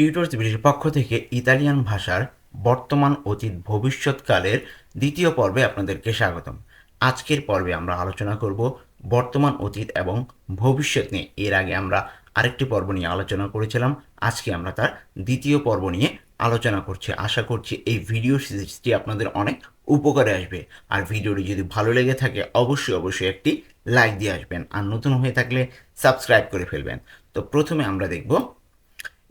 Tutors ব্রিটিশের পক্ষ থেকে ইতালিয়ান ভাষার বর্তমান অতীত ভবিষ্যৎকালের দ্বিতীয় পর্বে আপনাদেরকে স্বাগতম। আজকের পর্বে আমরা আলোচনা করব বর্তমান অতীত এবং ভবিষ্যৎ নিয়ে। এর আগে আমরা আরেকটি পর্ব নিয়ে আলোচনা করেছিলাম। আজকে আমরা তার দ্বিতীয় পর্ব নিয়ে আলোচনা করছি। আশা করছি এই ভিডিও সিরিজটি আপনাদের অনেক উপকারে আসবে। আর ভিডিওটি যদি ভালো লেগে থাকে, অবশ্যই অবশ্যই একটি লাইক দিয়ে আসবেন। আর নতুন হয়ে থাকলে সাবস্ক্রাইব করে ফেলবেন। তো প্রথমে আমরা দেখব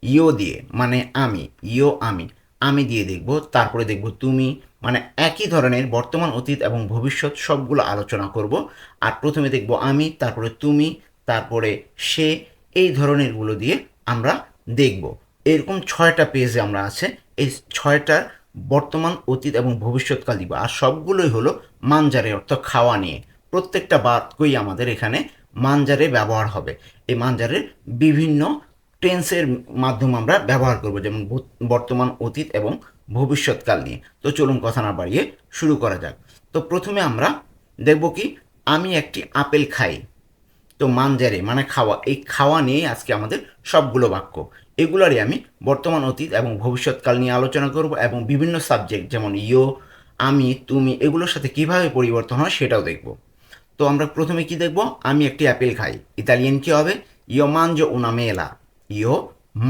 ইও দিয়ে মানে আমি, ইও আমি আমি দিয়ে দেখব, তারপরে দেখব তুমি মানে একই ধরনের বর্তমান অতীত এবং ভবিষ্যৎ সবগুলো আলোচনা করব, আর প্রথমে দেখব আমি, তারপরে তুমি, তারপরে সে, এই ধরনেরগুলো দিয়ে আমরা দেখব। এরকম ছয়টা পেজে আমরা আছে, এই ছয়টার বর্তমান অতীত এবং ভবিষ্যৎকাল দিব, আর সবগুলোই হলো মানজারে অর্থ খাওয়া নিয়ে। প্রত্যেকটা বাক্যই আমাদের এখানে মানজারে ব্যবহার হবে। এই মানজারের বিভিন্ন টেন্সের মাধ্যমে আমরা ব্যবহার করব, যেমন বর্তমান অতীত এবং ভবিষ্যৎকাল নিয়ে। তো চলুন কথা না বাড়িয়ে শুরু করা যাক। তো প্রথমে আমরা দেখব কি, আমি একটি আপেল খাই। তো মানজারে মানে খাওয়া, এই খাওয়া নিয়ে আজকে আমাদের সবগুলো বাক্য। এগুলারই আমি বর্তমান অতীত এবং ভবিষ্যৎকাল নিয়ে আলোচনা করব এবং বিভিন্ন সাবজেক্ট যেমন ইও আমি, তুমি, এগুলোর সাথে কীভাবে পরিবর্তন হয় সেটাও দেখব। তো আমরা প্রথমে কি দেখব? আমি একটি অ্যাপেল খাই। ইতালিয়ান কি হবে? ইও মানজো উনা মেলা। ইও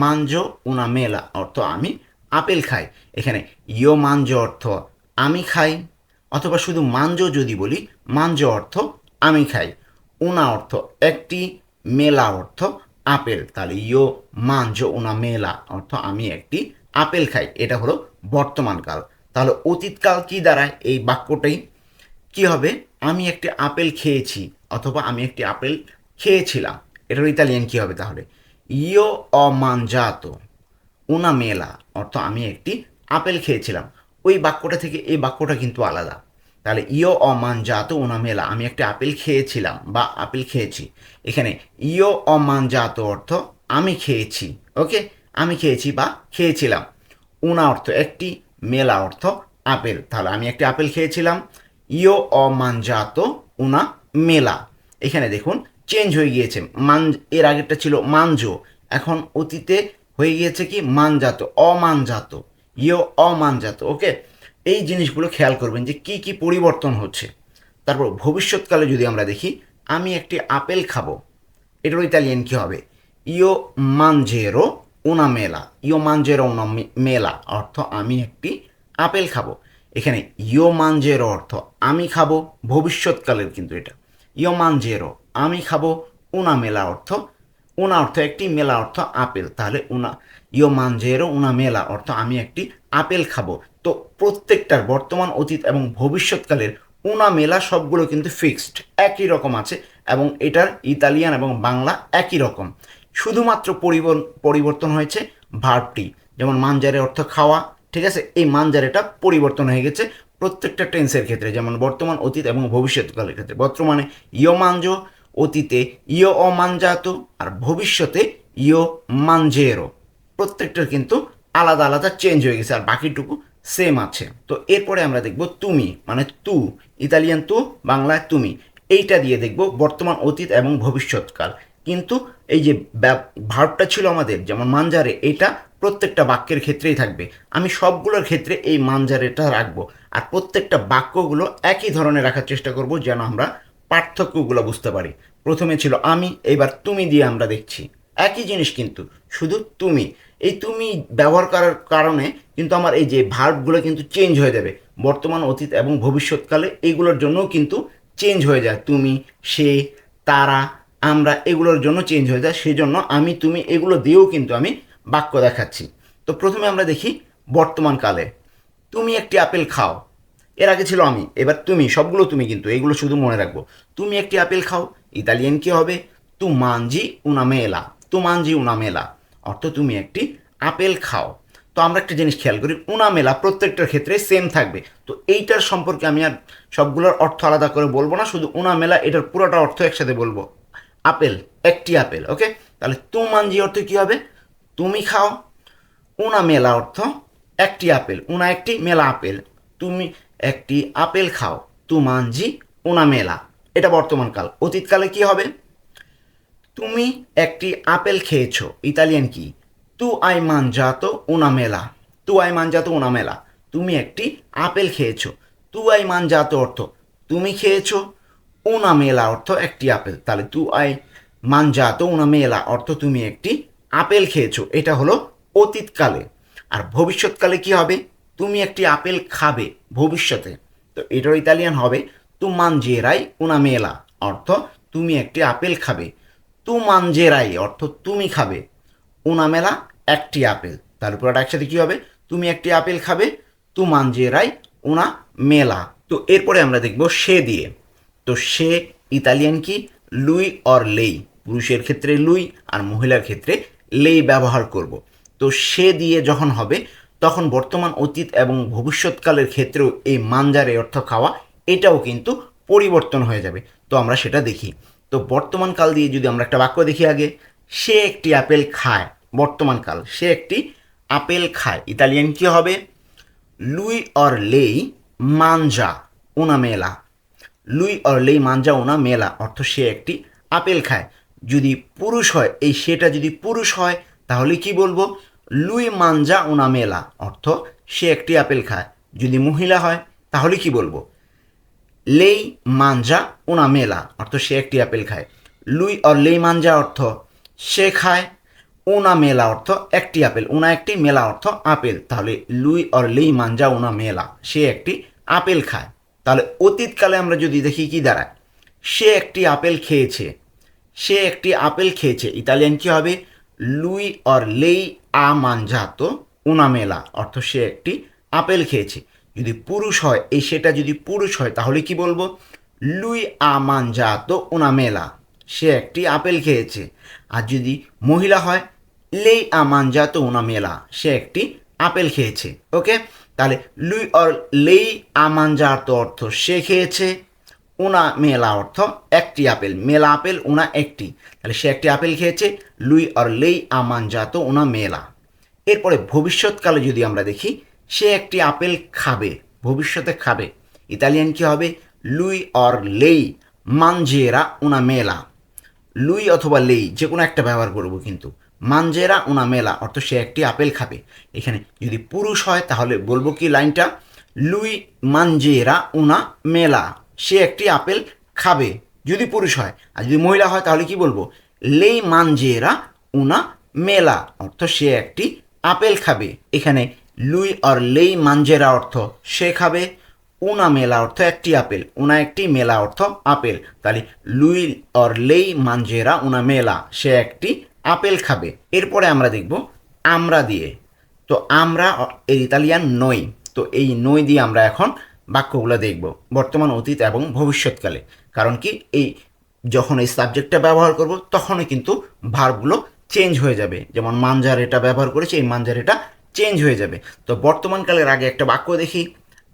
মানজো উনা মেলা, অর্থ আমি আপেল খাই। এখানে ইও মানজো অর্থ আমি খাই, অথবা শুধু মানজো যদি বলি, মানজো অর্থ আমি খাই। উনা অর্থ একটি, মেলা অর্থ আপেল। তাহলে ইও মানজো উনা মেলা অর্থ আমি একটি আপেল খাই। এটা হলো বর্তমানকাল তাহলে অতীতকাল কি দাঁড়ায়? এই বাক্যটাই। কি হবে? আমি একটি আপেল খেয়েছি, অথবা আমি একটি আপেল খেয়েছিলাম। এটার ইতালিয়ান কি হবে তাহলে? ইও অমানজাতো। উনা মেলা। অর্থ আমি একটি আপেল খেয়েছিলাম। ওই বাক্যটা থেকে এই বাক্যটা কিন্তু আলাদা। তাহলে ইও অমানজাতো, উনা মেলা। আমি একটা আপেল খেয়েছিলাম বা আপেল খেয়েছি। এখানে ইও অমানজাতো অর্থ আমি খেয়েছি, ওকে? আমি খেয়েছি বা খেয়েছিলাম। উনা অর্থ একটি, মেলা অর্থ আপেল। তাহলে আমি একটি আপেল খেয়েছিলাম। ইও অমানজাতো, উনা মেলা। এখানে দেখুন চেঞ্জ হয়ে গিয়েছে। মান, এর আগেরটা ছিল মানজো। এখন অতীতে হয়ে গিয়েছে কি? মানজাত, অমানজাত। ইও অমানজাত, ওকে? এই জিনিসগুলো খেয়াল করবেন যে কি কি পরিবর্তন হচ্ছে। তারপর ভবিষ্যৎকালে যদি আমরা দেখি, আমি একটি আপেল খাব। এটার ইতালিয়ান কি হবে? ইও মানজেরো উনা মেলা। ইও মানজেরো উনা মেলা অর্থ আমি একটি আপেল খাব। এখানে ইও মানজেরো অর্থ আমি খাব। ভবিষ্যৎকালের কিন্তু এটা। ইও মানজেরো, আমি খাব উনা মেলা অর্থ, উনা অর্থ একটি মেলা অর্থ আপেল। তাহলে উনা ইও মানজেরো, উনা মেলা অর্থ আমি একটি আপেল খাব। তো প্রত্যেকটার বর্তমান অতীত এবং ভবিষ্যৎকালের উনা মেলা সবগুলো কিন্তু ফিক্সড, একই রকম আছে এবং এটার ইতালিয়ান এবং বাংলা একই রকম। শুধুমাত্র পরিবর- পরিবর্তন হয়েছে ভার্বটি, যেমন মানজারে অর্থ খাওয়া, ঠিক আছে? এই মানজারেটা পরিবর্তন হয়ে গেছে প্রত্যেকটা টেন্সের ক্ষেত্রে, যেমন বর্তমান অতীত এবং ভবিষ্যৎকালের ক্ষেত্রে। বর্তমানে ইয় মানজো, অতীতে ইয় অমানজাত, আর ভবিষ্যতে ইয় মানজেরো। প্রত্যেকটার কিন্তু আলাদা আলাদা চেঞ্জ হয়ে গেছে, আর বাকিটুকু সেম আছে। তো এরপরে আমরা দেখব তুমি মানে তু, ইতালিয়ান তু, বাংলায় তুমি। এইটা দিয়ে দেখব বর্তমান, অতীত এবং ভবিষ্যৎকাল। কিন্তু এই যে ভার্বটা ছিল আমাদের, যেমন মানজারে, এটা প্রত্যেকটা বাক্যের ক্ষেত্রেই থাকবে। আমি সবগুলোর ক্ষেত্রে এই মানজারেটা রাখব। আর প্রত্যেকটা বাক্যগুলো একই ধরনের রাখার চেষ্টা করব যেন আমরা পার্থক্যগুলো বুঝতে পারি। প্রথমে ছিল আমি, এবার তুমি দিয়ে আমরা দেখছি। একই জিনিস কিন্তু, শুধু তুমি। এই তুমি ব্যবহার করার কারণে কিন্তু আমার এই যে ভার্বগুলো কিন্তু চেঞ্জ হয়ে যাবে। বর্তমান, অতীত এবং ভবিষ্যৎকালে এইগুলোর জন্যও কিন্তু চেঞ্জ হয়ে যায়। তুমি, সে, তারা আমরা এগুলোর জন্য চেঞ্জ হয়ে যায় সেই জন্য আমি, তুমি এগুলো দিয়েও কিন্তু আমি বাক্য দেখাচ্ছি। তো প্রথমে আমরা দেখি বর্তমানকালে তুমি একটি আপেল খাও, এর আগে ছিল আমি, এবার তুমি, সবগুলো তুমি কিন্তু, এগুলো শুধু মনে রাখব। তুমি একটি আপেল খাও, ইতালিয়ান কি হবে? তু মানজি উনা মেলা তু মানজি উনা মেলা অর্থ তুমি একটি আপেল খাও। তো আমরা একটা জিনিস খেয়াল করি উনা মেলা প্রত্যেকটার ক্ষেত্রে সেম থাকবে। তো এইটার সম্পর্কে আমি আর সবগুলোর অর্থ আলাদা করে বলব না, শুধু উনা মেলা এটার পুরোটা অর্থ একসাথে বলব। আপেল, একটি আপেল, ওকে? তাহলে তু মানজি অর্থ কি হবে? তুমি খাও। উনা মেলা অর্থ একটি আপেল, উনা একটি মেলা আপেল। তুমি একটি আপেল খাও তু মানজি উনা মেলা। এটা বর্তমানকাল অতীতকালে কি হবে? তুমি একটি আপেল খেয়েছো। ইতালিয়ান কি? তু আই mangiato una মেলা। তু আই mangiato una মেলা। তুমি একটি আপেল খেয়েছো। তু আই mangiato অর্থ তুমি খেয়েছো। Una মেলা অর্থ একটি আপেল। তাহলে তু আই mangiato ওনা মেলা অর্থ তুমি একটি আপেল খেয়েছো। এটা হলো অতীতকালে। আর ভবিষ্যৎকালে কি হবে? তুমি একটি আপেল খাবে ভবিষ্যতে। তো এটার ইতালিয়ান হবে। তু mangerai una মেলা অর্থ তুমি একটি আপেল খাবে। তু mangerai অর্থ তুমি খাবে। una মেলা একটি আপেল। তার পুরোটা একসাথে কী হবে? তুমি একটি আপেল খাবে, তু mangerai una মেলা। তো এরপরে আমরা দেখব সে দিয়ে। তো সে ইতালিয়ান কি? লুই অর লেই। পুরুষের ক্ষেত্রে লুই আর মহিলার ক্ষেত্রে লেই ব্যবহার করব। তো সে দিয়ে যখন হবে, তখন বর্তমান অতীত এবং ভবিষ্যৎকালের ক্ষেত্রেও এই মানজারে অর্থ খাওয়া, এটাও কিন্তু পরিবর্তন হয়ে যাবে। তো আমরা সেটা দেখি। তো বর্তমান কাল দিয়ে যদি আমরা একটা বাক্য দেখি আগে, সে একটি আপেল খায়, বর্তমান কাল। সে একটি আপেল খায়। ইতালিয়ান কি হবে? লুই অর লেই মানজা উনা মেলা লুই অর লেই মানজা উনা মেলা, অর্থ সে একটি আপেল খায়। যদি পুরুষ হয়, এই সেটা যদি পুরুষ হয়, তাহলে কি বলব? লুই মানজা ওনা মেলা, অর্থ সে একটি আপেল খায়। যদি মহিলা হয়, তাহলে কি বলব? লেই মানজা ওনা মেলা, অর্থ সে একটি আপেল খায়। লুই অর লেই মানজা অর্থ সে খায় ওনা মেলা অর্থ একটি আপেল ওনা একটি মেলা অর্থ আপেল। তাহলে লুই অর লেই মানজা ওনা মেলা, সে একটি আপেল খায়। তাহলে অতীতকালে আমরা যদি দেখি কি দাঁড়ায়? সে একটি আপেল খেয়েছে, সে একটি আপেল খেয়েছে। ইতালিয়ান কি হবে? লুই অর লেই আ মানজাতো উনা মেলা অর্থ সে একটি আপেল খেয়েছে। যদি পুরুষ হয়, এই সেটা যদি পুরুষ হয়, তাহলে কি বলব? লুই আ মানজাতো উনা মেলা সে একটি আপেল খেয়েছে। আর যদি মহিলা হয়, লেই আ মানজাতো উনা মেলা সে একটি আপেল খেয়েছে। ওকে? তাহলে লুই অর লেই আ মানজাতো অর্থ সে খেয়েছে, উনা মেলা অর্থ একটি আপেল, মেলা আপেল, উনা একটি। তাহলে সে একটি আপেল খেয়েছে, লুই অর লেই আমান জাত উনা মেলা। এরপরে ভবিষ্যৎকালে যদি আমরা দেখি, সে একটি আপেল খাবে, ভবিষ্যতে খাবে। ইতালিয়ান কি হবে? লুই অর লেই মানজেরা উনা মেলা। লুই অথবা লেই, যে কোনো একটা ব্যবহার করব কিন্তু। মানজেরা উনা মেলা অর্থ সে একটি আপেল খাবে। এখানে যদি পুরুষ হয়, তাহলে বলব কি লাইনটা? লুই মানজেরা উনা মেলা, সে একটি আপেল খাবে যদি পুরুষ হয়। আর যদি মহিলা হয়, তাহলে কি বলব? লেই মানজেরা উনা মেলা অর্থ সে একটি আপেল খাবে। এখানে লুই অর লেই মানজেরা অর্থ সে খাবে, উনা মেলা অর্থ একটি আপেল, উনা একটি মেলা অর্থ আপেল। তাহলে লুই অর লেই মানজেরা উনা মেলা, সে একটি আপেল খাবে। এরপরে আমরা দেখব আমরা দিয়ে। তো আমরা, এর ইতালিয়ান নই। তো এই নই দিয়ে আমরা এখন বাক্যগুলো দেখব বর্তমান অতীত এবং ভবিষ্যৎকালে। কারণ কি, এই যখন এই সাবজেক্টটা ব্যবহার করব, তখনই কিন্তু ভার্বগুলো চেঞ্জ হয়ে যাবে। যেমন মানজার এটা ব্যবহার করেছে, এই মানজার এটা চেঞ্জ হয়ে যাবে। তো বর্তমানকালের আগে একটা বাক্য দেখি।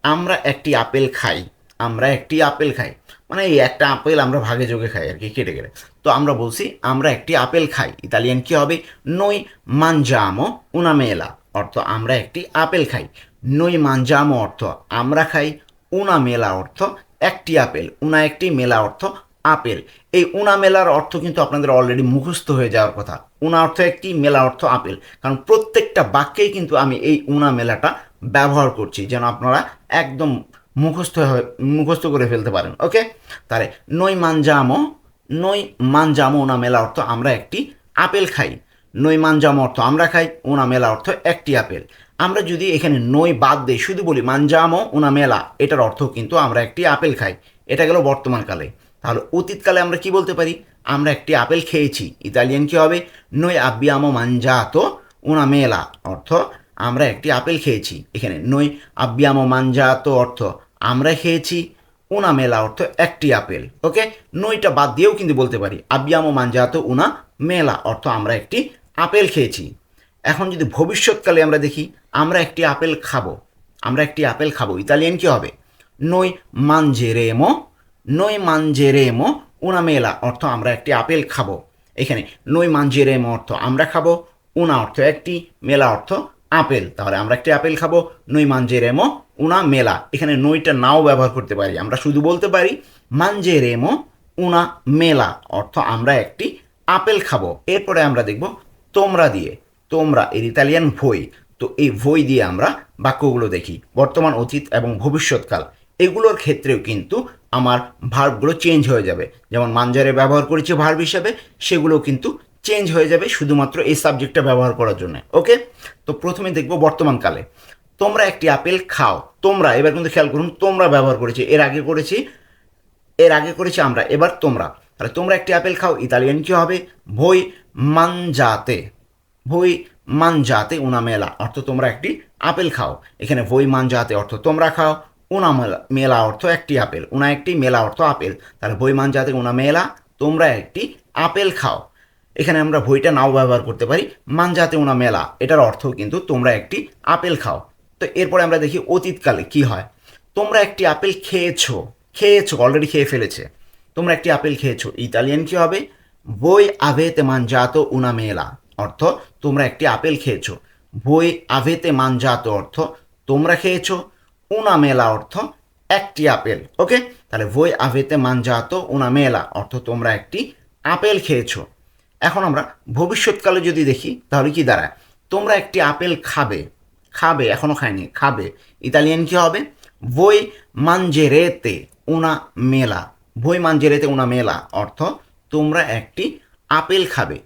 আমরা একটি আপেল খাই। আমরা একটি আপেল খাই। মানে এই একটা আপেল আমরা ভাগে যোগে খাই আর কি, কেটে কেটে। তো আমরা বলছি, আমরা একটি আপেল খাই। ইতালিয়ান কি হবে? নই মানজামো উনা মেলা অর্থ আমরা একটি আপেল খাই। নই মানজামো অর্থ আমরা খাই উনা মেলা অর্থ একটি আপেল উনা একটি মেলা অর্থ আপেল। এই উনা মেলার অর্থ কিন্তু আপনাদের অলরেডি মুখস্থ হয়ে যাওয়ার কথা। উনা অর্থ একটি মেলা অর্থ আপেল। কারণ প্রত্যেকটা বাক্যেই কিন্তু আমি এই উনা মেলাটা ব্যবহার করছি। যেন আপনারা একদম মুখস্থ মুখস্থ করে ফেলতে পারেন ওকে তাহলে নই মানজামো নই মানজামো উনা মেলা অর্থ আমরা একটি আপেল খাই। নই মানজামো অর্থ আমরা খাই উনা মেলা অর্থ একটি আপেল। আমরা যদি এখানে নই বাদ দিই, শুধু বলি মানজামো উনা মেলা, এটার অর্থ কিন্তু আমরা একটি আপেল খাই। এটা গেল বর্তমানকালে তাহলে অতীতকালে আমরা কি বলতে পারি? আমরা একটি আপেল খেয়েছি। ইতালিয়ান কি হবে? নই আব্বিয়ামো মানজাতো উনা মেলা অর্থ আমরা একটি আপেল খেয়েছি। এখানে নই আব্বিয়ামো মানজাতো অর্থ আমরা খেয়েছি, উনা মেলা অর্থ একটি আপেল, ওকে? নইটা বাদ দিয়েও কিন্তু বলতে পারি, আব্বিয়ামো মানজাতো উনা মেলা অর্থ আমরা একটি আপেল খেয়েছি। এখন যদি ভবিষ্যৎকালে আমরা দেখি, আমরা একটি আপেল খাব, আমরা একটি আপেল খাব, ইতালিয়ান কি হবে? নই মানজেরেমো নই মানজেরেমো উনা মেলা অর্থ আমরা একটি আপেল খাব। এখানে নই মানজেরেমো অর্থ আমরা খাব, উনা অর্থ একটি, মেলা অর্থ আপেল। তাহলে আমরা একটি আপেল খাব, নই মানজেরেমো উনা মেলা। এখানে নইটা নাও ব্যবহার করতে পারি। আমরা শুধু বলতে পারি মানজেরেমো উনা মেলা। অর্থ আমরা একটি আপেল খাব। এরপরে আমরা দেখব তোমরা দিয়ে। তোমরা, এর ইতালিয়ান ভই। তো এই ভই দিয়ে আমরা বাক্যগুলো দেখি। বর্তমান অতীত এবং ভবিষ্যৎকাল। এগুলোর ক্ষেত্রেও কিন্তু আমার ভার্বগুলো চেঞ্জ হয়ে যাবে। যেমন মানজারে ব্যবহার করেছি ভার্ব হিসাবে সেগুলো কিন্তু চেঞ্জ হয়ে যাবে শুধুমাত্র এই সাবজেক্টটা ব্যবহার করার জন্য ওকে তো প্রথমে দেখব বর্তমানকালে তোমরা একটি আপেল খাও। তোমরা, এবার কিন্তু খেয়াল করুন, তোমরা ব্যবহার করেছি। এর আগে করেছি, এর আগে করেছি আমরা, এবার তোমরা। তাহলে তোমরা একটি আপেল খাও, ইতালিয়ান কি হবে? ভই মানজাতে। ভই মানজাতে উনা মেলা অর্থ তোমরা একটি আপেল খাও। এখানে ভই মানজাতে অর্থ তোমরা খাও উনা মেলা অর্থ একটি আপেল, উনা একটি মেলা অর্থ আপেল। তাহলে বই মানজাতে উনা মেলা তোমরা একটি আপেল খাও। এখানে আমরা বইটা নাও ব্যবহার করতে পারি মানজাতে উনা মেলা। এটার অর্থ কিন্তু তোমরা একটি আপেল খাও। তো এরপরে আমরা দেখি অতীতকালে কি হয়। তোমরা একটি আপেল খেয়েছো খেয়েছো অলরেডি খেয়ে ফেলেছে। তোমরা একটি আপেল খেয়েছো, ইতালিয়ান কি হবে? বই আভেতে মানজাতো উনা মেলা, অর্থ তোমরা একটি আপেল খেয়েছো। বই আভেতে মানজাতো অর্থ তোমরা খেয়েছো, উনা মেলা অর্থ একটি আপেল, ওকে? তাহলে বই আভেতে মানজাতো উনা মেলা, অর্থ তোমরা একটি আপেল খেয়েছো। এখন আমরা ভবিষ্যৎকালে যদি দেখি, তাহলে কি দাঁড়ায়? তোমরা একটি আপেল খাবে খাবে এখনও খায়নি, খাবে। ইতালিয়ান কি হবে? Voi mangerete una মেলা voi mangerete una মেলা অর্থ তোমরা একটি আপেল খাবে।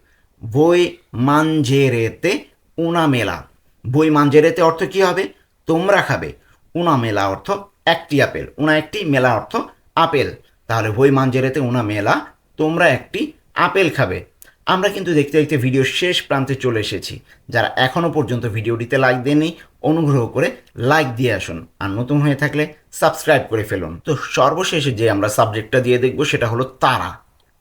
Voi mangerete una মেলা voi mangerete অর্থ কি হবে? তোমরা খাবে। উনা মেলা অর্থ একটি আপেল। উনা একটি মেলা অর্থ আপেল। তাহলে voi mangerete una মেলা তোমরা একটি আপেল খাবে। আমরা কিন্তু দেখতে দেখতে ভিডিও শেষ প্রান্তে চলে এসেছি। যারা এখনও পর্যন্ত ভিডিওটিতে লাইক দেননি, অনুগ্রহ করে লাইক দিয়ে আসুন। আর নতুন হয়ে থাকলে সাবস্ক্রাইব করে ফেলুন। তো সর্বশেষে যে আমরা সাবজেক্টটা দিয়ে দেখব, সেটা হলো তারা।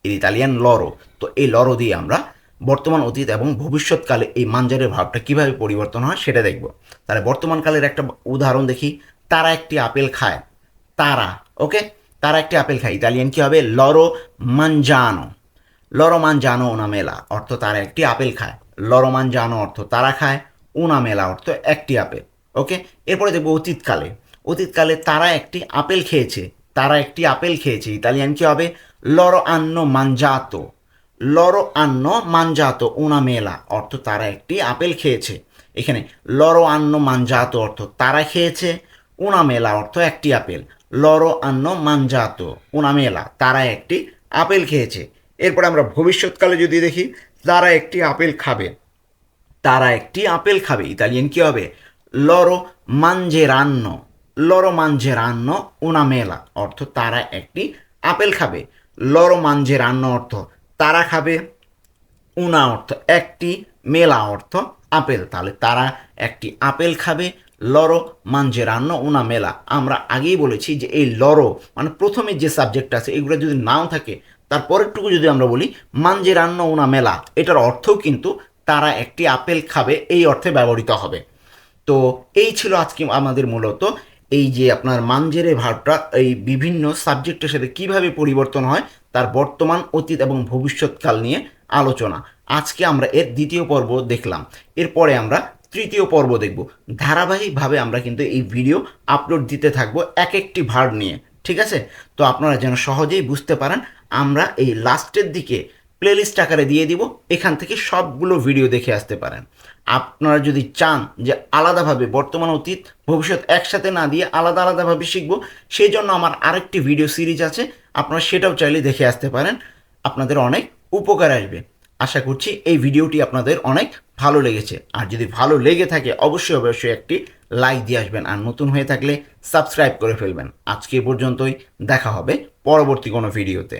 এর ইতালিয়ান লরো। তো এই লরো দিয়ে আমরা বর্তমান অতীত এবং ভবিষ্যৎকালে এই মাঞ্জারের ভাবটা কীভাবে পরিবর্তন হয় সেটা দেখব। তাহলে বর্তমানকালের একটা উদাহরণ দেখি। তারা একটি আপেল খায়। তারা ওকে তারা একটি আপেল খায়। ইতালিয়ান কি হবে? লরো মানজানো। লরমান জানো উনা মেলা অর্থ তারা একটি আপেল খায়। লরমান জানো অর্থ তারা খায় উনা মেলা অর্থ একটি আপেল। ওকে? এরপরে দেখব অতীতকালে। অতীতকালে তারা একটি আপেল খেয়েছে। তারা একটি আপেল খেয়েছে, ইতালিয়ান কি হবে? লর আন্ন মানজাতো। লর আন্ন মানজাতো উনা মেলা অর্থ তারা একটি আপেল খেয়েছে। এখানে লর আন্ন মানজাতো অর্থ তারা খেয়েছে উনা মেলা অর্থ একটি আপেল। লর আন্ন মানজাতো উনা মেলা তারা একটি আপেল খেয়েছে। এরপর আমরা ভবিষ্যৎকালে যদি দেখি, তারা একটি আপেল খাবে। তারা একটি আপেল খাবে। ইতালিয়ান কি হবে? লরো মানজেরান্ন লরো মানজেরান্ন উনা মেলা অর্থ তারা একটি আপেল খাবে। লরো মানজেরান্ন অর্থ তারা খাবে। উনা অর্থ একটি, মেলা অর্থ আপেল। তাহলে তারা একটি আপেল খাবে। লরো মানজেরান্ন উনা মেলা আমরা আগেই বলেছি যে এই লরো মানে প্রথমে যে সাবজেক্ট আছে, এগুলো যদি নাও থাকে তারপরেরটুকু যদি আমরা বলি মানজেরান্ন উনা মেলা, এটার অর্থও কিন্তু তারা একটি আপেল খাবে, এই অর্থে ব্যবহৃত হবে। তো এই ছিল আজকে আমাদের মূলত এই যে আপনার মানজেরে ভাবটা এই বিভিন্ন সাবজেক্টের সাথে কীভাবে পরিবর্তন হয়, তার বর্তমান, অতীত এবং ভবিষ্যৎকাল নিয়ে আলোচনা। আজকে আমরা এর দ্বিতীয় পর্ব দেখলাম। এরপরে আমরা তৃতীয় পর্ব দেখব। ধারাবাহিকভাবে আমরা কিন্তু এই ভিডিও আপলোড দিতে থাকব এক একটি ভার্ব নিয়ে, ঠিক আছে? তো আপনারা যেন সহজেই বুঝতে পারেন আমরা এই লাস্টের দিকে প্লেলিস্ট আকারে দিয়ে দিব, এখান থেকে সবগুলো ভিডিও দেখে আসতে পারেন। আপনারা যদি চান যে আলাদাভাবে বর্তমান অতীত, ভবিষ্যৎ একসাথে না দিয়ে আলাদা আলাদাভাবে শিখব সেই জন্য আমার আরেকটি ভিডিও সিরিজ আছে, আপনারা সেটাও চাইলে দেখে আসতে পারেন। আপনাদের অনেক উপকার আসবে। আশা করছি এই ভিডিওটি আপনাদের অনেক ভালো লেগেছে। আর যদি ভালো লেগে থাকে, অবশ্যই অবশ্যই একটি লাইক দিয়ে আসবেন। আর নতুন হয়ে থাকলে সাবস্ক্রাইব করে ফেলবেন। আজকে পর্যন্তই, দেখা হবে পরবর্তী কোনো ভিডিওতে